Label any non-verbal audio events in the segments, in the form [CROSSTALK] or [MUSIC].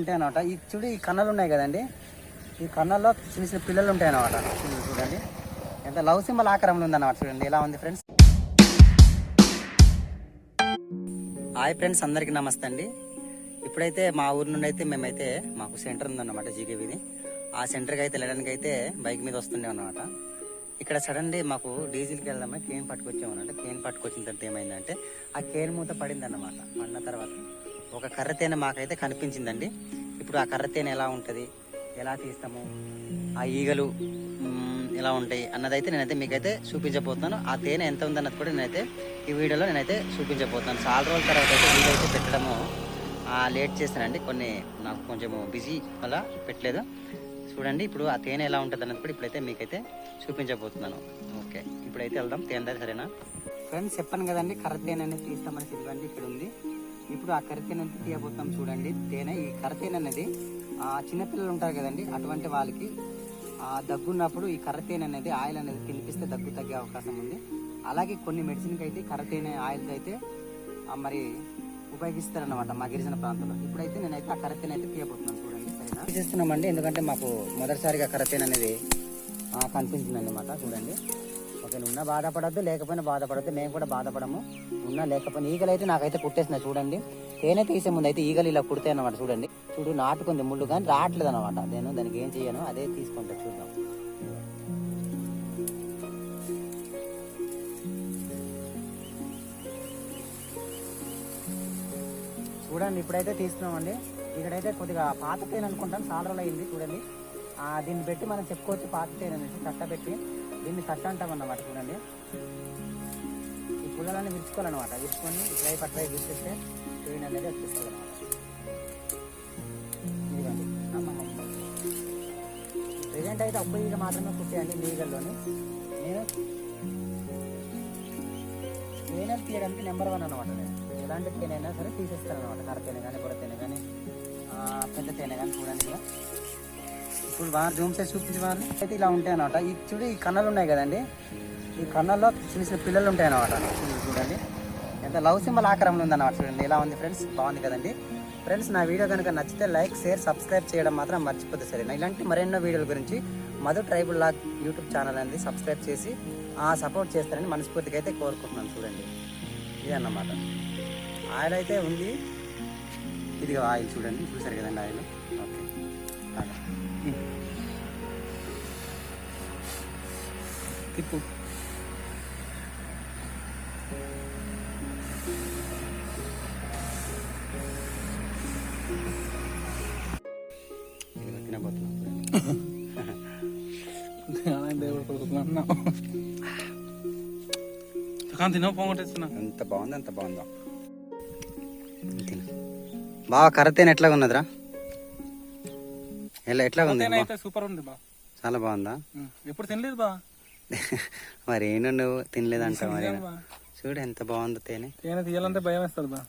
ఉంటాయి అన్నమాట ఈ చూడు ఈ కన్నలు ఉన్నాయి కదండి. ఈ కన్నల్లో చిన్న చిన్న పిల్లలు ఉంటాయి అన్నమాట చూడండి. ఎంత లవ్ సింబల్ ఆకారంలో ఉందన్నమాట చూడండి. ఎలా ఉంది ఫ్రెండ్స్? హాయ్ ఫ్రెండ్స్ అందరికీ నమస్తే అండి. ఇప్పుడైతే మా ఊరి నుండి అయితే మేమైతే మాకు సెంటర్ ఉందన్నమాట జీకేబీది ఆ సెంటర్కి అయితే వెళ్ళడానికి అయితే బైక్ మీద వస్తుండే అన్నమాట. ఇక్కడ సడన్లీ మాకు డీజిల్కి వెళ్దామని కేన్ పట్టుకొచ్చామన్నమాట. కేన్ పట్టుకొచ్చిన తర్వాత ఏమైందంటే ఆ కేన్ మూత పడింది అన్నమాట పడిన తర్వాత ఒక కర్ర తేనె మాకైతే కనిపించిందండి. ఇప్పుడు ఆ కర్ర తేనె ఎలా ఉంటుంది? ఎలా తీస్తాము? ఆ ఈగలు ఎలా ఉంటాయి అన్నదైతే నేనైతే మీకైతే చూపించబోతున్నాను. ఆ తేనె ఎంత ఉందన్నది కూడా నేనైతే ఈ వీడియోలో నేనైతే చూపించబోతున్నాను. చాలా రోజుల తర్వాత అయితే వీడియో అయితే పెట్టడము లేట్ చేశానండి. కొన్ని నాకు కొంచెం బిజీ వల్ల పెట్టలేదు. చూడండి ఇప్పుడు ఆ తేనె ఎలా ఉంటుంది అన్నది కూడా ఇప్పుడైతే మీకైతే చూపించబోతున్నాను. ఓకే ఇప్పుడైతే వెళ్దాం. తేనె సరేనా? ఫ్రెండ్స్ చెప్పాను కదండి కర్ర తేనె అనేది తీస్తామని ఇదిగోండి ఇక్కడ ఉంది ఇప్పుడు ఆ కర్ర అనేది తీయబోతాం చూడండి. తేనె ఈ కర్ర తేనె అనేది చిన్నపిల్లలు ఉంటారు కదండి అటువంటి వాళ్ళకి దగ్గున్నప్పుడు దగ్గు ఉన్నప్పుడు ఈ కర్ర తేనె అనేది ఆయిల్ అనేది తినిపిస్తే దగ్గు తగ్గే అవకాశం ఉంది. అలాగే కొన్ని మెడిసిన్కి అయితే కర్ర ఆయిల్స్ అయితే మరి ఉపయోగిస్తారనమాట మా గిరిజన ప్రాంతంలో. ఇప్పుడైతే నేనైతే ఆ కర్ర అయితే తీయబోతున్నాను చూడండి సరేనా? ఎందుకంటే మాకు మొదటిసారిగా కర్ర తేనె అనేది ఆ, కనిపించిందన్నమాట చూడండి. ఓకే ఉన్నా బాధపడద్దు లేకపోయినా బాధపడద్దు మేము కూడా బాధపడము. ఉన్నా లేకపోయినా ఈగలు అయితే నాకైతే కుట్టేసినాయి చూడండి. తేనె తీసే ముందు అయితే ఈగలు ఇలా కుడతాయి అనమాట చూడండి. చూడు నాటుకుంది ముళ్ళు కానీ రావట్లేదు అనమాట నేను దానికి ఏం చేయను అదే తీసుకుంటా చూద్దాం. చూడండి ఇప్పుడైతే తీస్తున్నామండి. ఇక్కడైతే కొద్దిగా పాత తేనె అనుకుంటాను చాలా రోజులు అయింది చూడండి దీన్ని పెట్టి మనం చెప్పుకోవచ్చు పాత తేనె అనేసి కట్టబెట్టి దీన్ని కట్ట అంటాం అన్నమాట చూడండి. ఈ పుల్లలన్నీ విరుచుకోవాలన్నమాట. విరుచుకొని ఇట్లా పట్రై విరిచేస్తే తేనె అనేది వచ్చేస్తుంది ఇదిగోండి. ప్రజెంట్ అయితే అప్పుడు ఈగ మాత్రమే కుట్టేయండి నీగల్లోని నేను తేనెలు తీయడానికి నెంబర్ వన్ అనమాట నేను. ఎలాంటి తేనైనా సరే తీసేస్తాను అనమాట కర తేనె కానీ బుర్ర తేనె కానీ పెద్ద తేనె కానీ చూడండి ఇలా ఇప్పుడు వారు జూమ్ చేసి చూపించి వాళ్ళు. అయితే ఇలా ఉంటాయి అనమాట ఈ చూడు ఈ కన్నలు ఉన్నాయి కదండి. ఈ కన్నల్లో చిన్న చిన్న పిల్లలు ఉంటాయి అనమాట చూడండి. ఎంత లవ్ సింబల్ ఆకారంలో ఉందన్నమాట చూడండి. ఇలా ఉంది ఫ్రెండ్స్? బాగుంది కదండి. ఫ్రెండ్స్ నా వీడియో కనుక నచ్చితే లైక్ షేర్ సబ్స్క్రైబ్ చేయడం మాత్రం మర్చిపోతే సరేనా? ఇలాంటి మరెన్నో వీడియోల గురించి Madhu tribal log YouTube channel అనేది సబ్స్క్రైబ్ చేసి ఆ సపోర్ట్ చేస్తారని మనస్ఫూర్తిగా అయితే కోరుకుంటున్నాను చూడండి. ఇది అన్నమాట ఆయిల్ అయితే ఉంది. ఇది ఆయిల్ చూడండి. చూసారు కదండి ఆయిల్? ఓకే. అలా. తిప్పు తినవు పోగొట్టేస్తున్నా ఎంత బాగుంది ఎంత బాగుందో. తిను బాగా ఉన్నదిరా? ఎలా ఎట్లా ఉంది? అయితే సూపర్ ఉంది బా. చాలా బాగుందా. ఎప్పుడు తినలేదు బా. [LAUGHS] మరి ఏంటో నువ్వు తినలేదంట మరి చూడు ఎంత బాగుందో తేనె. తేనె తీయాలంటే భయం వేస్తుంది బా.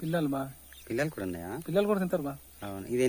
పిల్లలు బా. పిల్లలు కూడా ఉన్నాయా? పిల్లలు కూడా తింటారు బా. అవును. ఇది